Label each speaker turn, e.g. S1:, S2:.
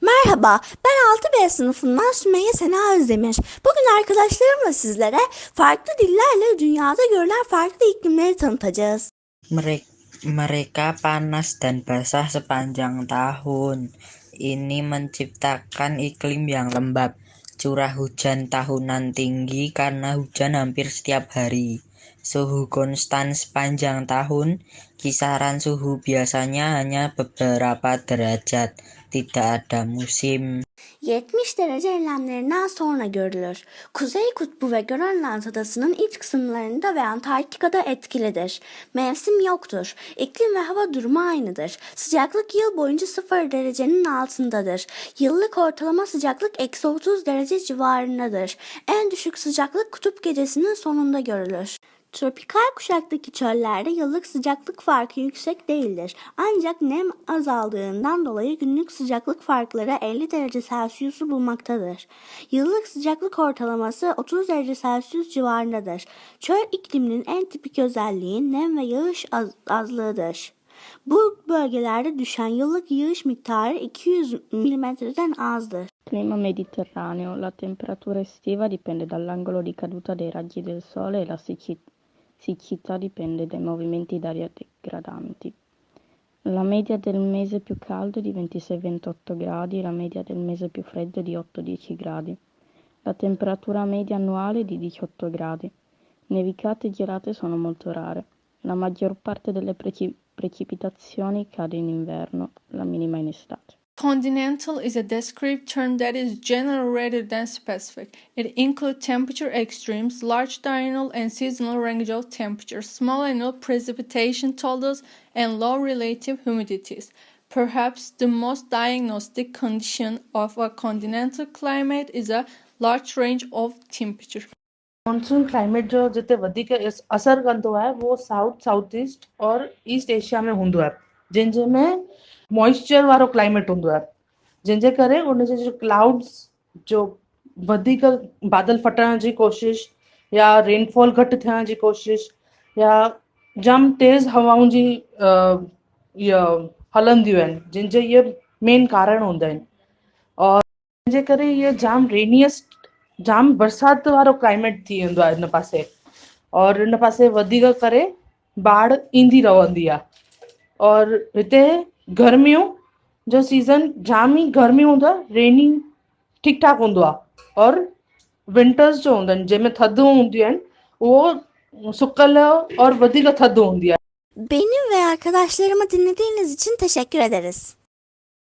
S1: Merhaba, ben 6B sınıfından Sümeyye Sena Özdemir. Bugün arkadaşlarımla sizlere farklı dillerle dünyada görülen farklı iklimleri tanıtacağız.
S2: Mereka, panas dan basah sepanjang tahun. Ini menciptakan iklim yang lembab. Curah hujan tahunan tinggi karena hujan hampir setiap hari. Suhu konstan sepanjang tahun. Kisaran suhu biasanya hanya beberapa derajat. Tidak ada musim.
S1: 70 derece enlemlerinden sonra görülür. Kuzey Kutbu ve Grönland adasının iç kısımlarında ve Antarktika'da etkilidir. Mevsim yoktur. İklim ve hava durumu aynıdır. Sıcaklık yıl boyunca 0 derecenin altındadır. Yıllık ortalama sıcaklık eksi 30 derece civarındadır. En düşük sıcaklık kutup gecesinin sonunda görülür. Tropikal kuşaktaki çöllerde yıllık sıcaklık farkı yüksek değildir. Ancak nem azaldığından dolayı günlük sıcaklık farkları 50 derece Celsius'u bulmaktadır. Yıllık sıcaklık ortalaması 30 derece Celsius civarındadır. Çöl ikliminin en tipik özelliği nem ve yağış az- azlığıdır. Bu bölgelerde düşen yıllık yağış miktarı 200 milimetreden azdır.
S3: Clima mediterraneo. La temperatura estiva dipende dall'angolo di caduta dei raggi del sole e la sicchi- siccità dipende dai movimenti d'aria degradanti. La media del mese più caldo è di 26-28 gradi e la media del mese più freddo è di 8-10 gradi. La temperatura media annuale è di 18 gradi. Nevicate e gelate sono molto rare. La maggior parte delle preci- precipitazioni cade in inverno, la minima in estate.
S4: Continental is a descriptive term that is general rather than specific. It includes temperature extremes, large diurnal and seasonal range of temperatures, small annual precipitation totals, and low relative humidities. Perhaps the most diagnostic condition of a continental climate is a large range of temperature.
S5: Monsoon climate जो जिते वधीक इस- असरु कंदो आहे उहो south south east और east Asia में हूंदो आहे जंहिंजे में मॉइस्चर वारो क्लाइमेट हूंदो आहे जंहिंजे करे जो क्लाउड्स जो बादल फटण जी कोशिश या रेनफॉल घटि थियण जी कोशिश या जाम तेज़ हवाउं जी इहा हलंदियूं आहिनि इहे मेन कारण हूंदा आहिनि। और जंहिंजे करे जाम रेनियस्ट जाम बरसाति वारो क्लाइमेट थी वेंदो आहे हिन पासे। और हिन पासे वधीक करे बाढ़ ईंदी रहंदी आहे। और हिते गर्मियूं, जो सीज़न जाम ही गर्मी हूंदो रेनी ठीक ठाक आहे और विंटर्स जो हूंदा जैमें थद थधि हूंदियूं आहिनि उहो सुकल और वधीक थधि हूंदी
S1: ve arkadaşlarıma dinlediğiniz için teşekkür ederiz.